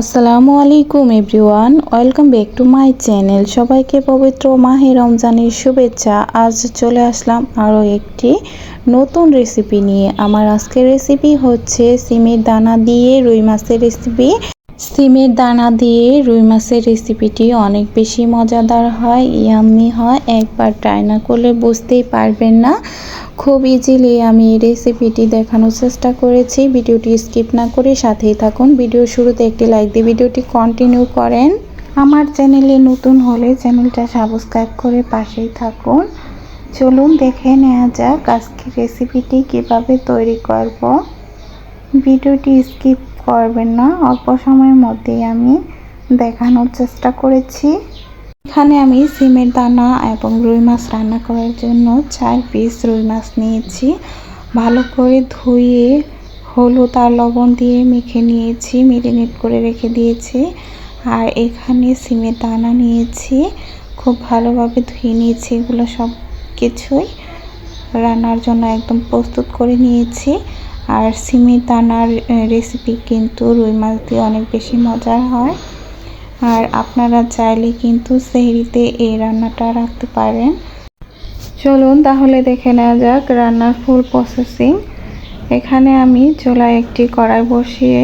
আসসালামু আলাইকুম everyone, welcome back to my channel. সবাইকে পবিত্র মাহে রমজানের শুভেচ্ছা। আজ চলে আসলাম আরও একটি নতুন রেসিপি নিয়ে। আমার আজকের রেসিপি হচ্ছে সিমের দানা দিয়ে রুই মাছের রেসিপি সিমের দানা দিয়ে রুই মাছের রেসিপিটি অনেক বেশি মজাদার হয় ইয়াম্মি হয়। একবার ট্রাই না করলে বুঝতেই পারবেন না। খুব ইজিলি আমি এই রেসিপিটি দেখানোর চেষ্টা করেছি। ভিডিওটি স্কিপ না করে সাথেই থাকুন। ভিডিও শুরুতে একটি লাইক দিয়ে ভিডিওটি কন্টিনিউ করেন। আমার চ্যানেলে নতুন হলে চ্যানেলটা সাবস্ক্রাইব করে পাশেই থাকুন। চলুন দেখে নেওয়া যাক আজকে রেসিপিটি কীভাবে তৈরি করব। ভিডিওটি স্কিপ করবেন না। অল্প সময়ের মধ্যেই আমি দেখানোর চেষ্টা করেছি। এখানে আমি সিমের দানা এবং রুই মাছ রান্না করার জন্য চার পিস রুই মাছ নিয়েছি। ভালো করে ধুয়ে হলুদ আর লবণ দিয়ে মেখে নিয়েছি মেরিনেট করে রেখে দিয়েছি। আর এখানে সিমের দানা নিয়েছি। খুব ভালোভাবে ধুয়ে নিয়েছি এগুলো সব কিছুই রান্নার জন্য একদম প্রস্তুত করে নিয়েছি। আর সিমের দানার রেসিপি কিন্তু রুই মাছ দিয়ে অনেক বেশি মজার হয়। আর আপনারা চাইলে কিন্তু সেহরিতে এই রান্নাটা রাখতে পারেন। চলুন তাহলে দেখে নেওয়া যাক রান্নার ফুল প্রসেসিং এখানে আমি চুলায় একটি কড়াই বসিয়ে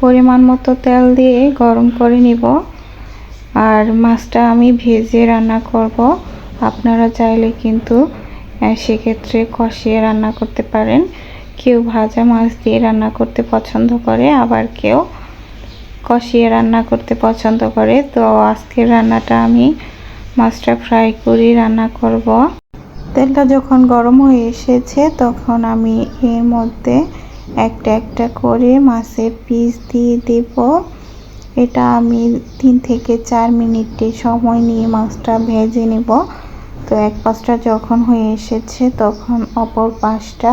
পরিমাণ মতো তেল দিয়ে গরম করে নিব। আর মাছটা আমি ভেজে রান্না করব। আপনারা চাইলে কিন্তু সেক্ষেত্রে কষিয়ে রান্না করতে পারেন। কেউ ভাজা মাছ দিয়ে রান্না করতে পছন্দ করে, আবার কেউ কষিয়ে রান্না করতে পছন্দ করে। তো আজকের রান্নাটা আমি মাছটা ফ্রাই করি রান্না করব। তেলটা যখন গরম হয়ে এসেছে, তখন আমি এর মধ্যে একটা একটা করে মাছের পিস দিয়ে দেব। এটা আমি তিন থেকে চার মিনিটে সময় নিয়ে মাছটা ভেজে নেব। তো এক পাশটা যখন হয়ে এসেছে, তখন অপর পাশটা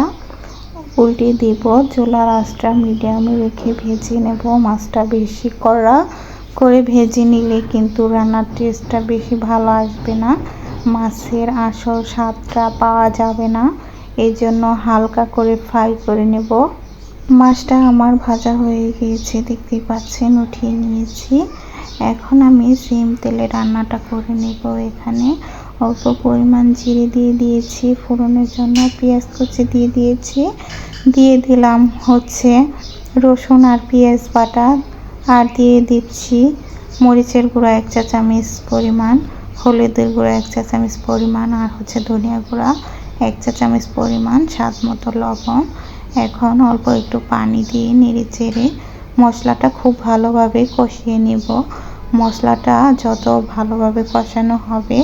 উল্টে দিব। চুলার আঁচটা মিডিয়ামে রেখে ভেজে নেব। মাছটা বেশি কড়া করে ভেজে নিলে কিন্তু রান্নার টেস্টটা বেশি ভালো আসবে না। মাছের আসল স্বাদটা পাওয়া যাবে না। এই জন্য হালকা করে ফ্রাই করে নেব। মাছটা আমার ভাজা হয়ে গিয়েছে, দেখতেই পাচ্ছেন, উঠিয়ে নিয়েছি। এখন আমি সিম তেলে রান্নাটা করে নেব এখানে। অল্প পরিমাণ জিরে দিয়ে দিয়েছি, ফোড়নের জন্য পেঁয়াজ কুচি দিয়ে দিয়েছি, দিয়ে দিলাম হচ্ছে রসুন আর পেঁয়াজ বাটা, আর দিয়ে দিচ্ছি মরিচের গুঁড়ো এক চা চামচ পরিমাণ, হলুদের গুঁড়া এক চা চামচ পরিমাণ, আর হচ্ছে ধনিয়া গুঁড়া এক চা চামচ পরিমাণ, স্বাদ মতো লবণ। এখন অল্প একটু পানি দিয়ে নেড়ে চেড়ে মশলাটা খুব ভালোভাবে কষিয়ে নেব। মশলাটা যত ভালোভাবে কষানো হবে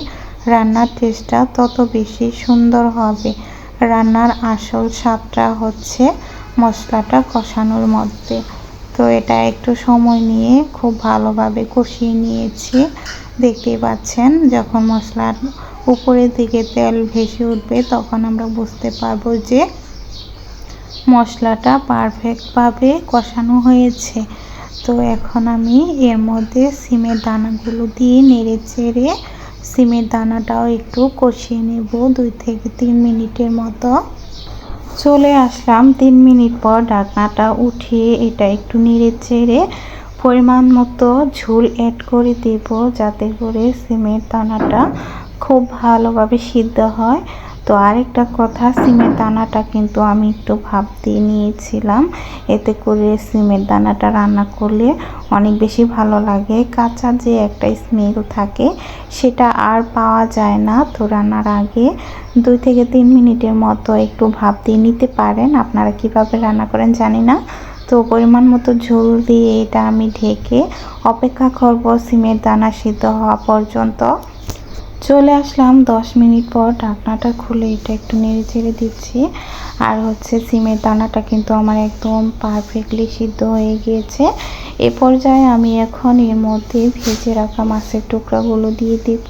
রান্নার টেস্টটা তত বেশি সুন্দর হবে। রান্নার আসল স্বাদটা হচ্ছে মশলাটা কষানোর মধ্যে। তো এটা একটু সময় নিয়ে খুব ভালোভাবে কষিয়ে নিয়েছি। দেখতেই পাচ্ছেন, যখন মশলার উপরের দিকে তেল ভেসে উঠবে, তখন আমরা বুঝতে পারব যে মশলাটা পারফেক্টভাবে কষানো হয়েছে। তো এখন আমি এর মধ্যে সিমের দানাগুলো দিয়ে নেড়ে চেড়ে সিমের দানাটাও একটু কষিয়ে নেব দুই থেকে তিন মিনিটের মতো। চলে আসলাম। তিন মিনিট পর ঢাকনাটা উঠিয়ে এটা একটু নেড়ে চেড়ে পরিমাণ মতো ঝোল অ্যাড করে দেব যাতে করে সিমের দানাটা খুব ভালোভাবে সিদ্ধ হয়। তো আরেকটা কথা, সিমের দানাটা কিন্তু আমি একটু ভাপ দিয়ে নিয়েছিলাম। এতে করে সিমের দানাটা রান্না করলে অনেক বেশি ভালো লাগে। কাঁচা যে একটা স্মেল থাকে, সেটা আর পাওয়া যায় না। তো রান্নার আগে দুই থেকে তিন মিনিটের মতো একটু ভাপ দিয়ে নিতে পারেন। আপনারা কীভাবে রান্না করেন জানি না। তো পরিমাণ মতো ঝোল দিয়ে এটা আমি ঢেকে অপেক্ষা করব সিমের দানা সিদ্ধ হওয়া পর্যন্ত। চলে আসলাম। দশ মিনিট পর ঢাকনাটা খুলে এটা একটু নেড়ে চেড়ে দিচ্ছি। আর হচ্ছে সিমের দানাটা কিন্তু আমার একদম পারফেক্টলি সিদ্ধ হয়ে গিয়েছে। এ পর্যায়ে আমি এখন এর মধ্যে ভেজে রাখা মাছের টুকরাগুলো দিয়ে দিব।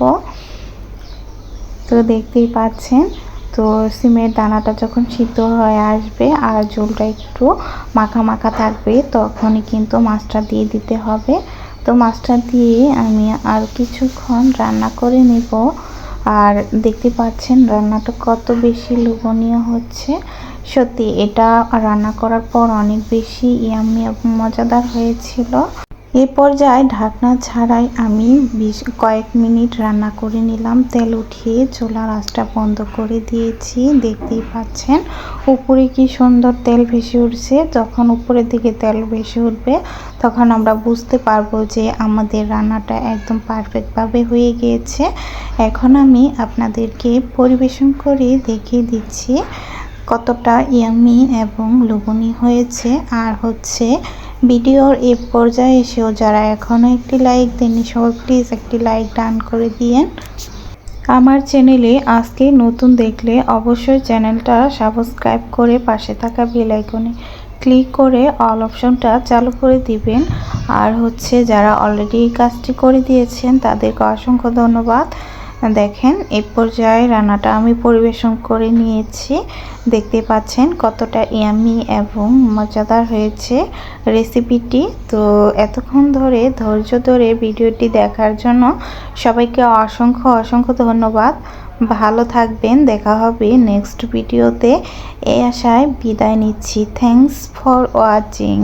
তো দেখতেই পাচ্ছেন, তো সিমের দানাটা যখন সিদ্ধ হয়ে আসবে আর ঝোলটা একটু মাখা মাখা থাকবে, তখনই কিন্তু মাছটা দিয়ে দিতে হবে। তো মাছটা দিয়ে আমি আর কিছুক্ষণ রান্না করে নেব। আর দেখতে পাচ্ছেন রান্নাটা কত বেশি লোভনীয় হচ্ছে। সত্যি, এটা রান্না করার পর অনেক বেশি ইয়াম্মি এবং মজাদার হয়েছিল। এই পর্যায়ে ঢাকনা ছাড়াই আমি বিশ কয়েক মিনিট রান্না করে নিলাম। তেল উঠিয়ে চুলার আঁচটা বন্ধ করে দিয়েছি। দেখতেই পাচ্ছেন, উপরে কি সুন্দর তেল ভেসে উঠছে। যখন উপরের দিকে তেল ভেসে উঠবে, তখন আমরা বুঝতে পারব যে আমাদের রান্নাটা একদম পারফেক্টভাবে হয়ে গিয়েছে। এখন আমি আপনাদেরকে পরিবেশন করে দেখিয়ে দিচ্ছি কতটা ইয়ামি এবং লবণী হয়েছে। আর হচ্ছে ভিডিওর এ পর্যায়ে এসেও যারা এখনও একটি লাইক দেননি, সবাই প্লিজ একটি লাইক ডান করে দিয়েন। আমার চ্যানেলে আজকে নতুন দেখলে অবশ্যই চ্যানেলটা সাবস্ক্রাইব করে পাশে থাকা বেল আইকনে ক্লিক করে অল অপশনটা চালু করে দিবেন। আর হচ্ছে যারা অলরেডি কাজটি করে দিয়েছেন, তাদেরকে অসংখ্য ধন্যবাদ। দেখেন এই পর্যায়ে রান্নাটা আমি পরিবেশন করে নিয়েছি। দেখতে পাচ্ছেন কতটা ইয়ামি এবং মজাদার হয়েছে রেসিপিটি। তো এতক্ষণ ধরে, ধৈর্য ধরে ভিডিওটি দেখার জন্য সবাইকে অসংখ্য অসংখ্য ধন্যবাদ। ভালো থাকবেন, দেখা হবে নেক্সট ভিডিওতে এই আশায় বিদায় নিচ্ছি। Thanks for watching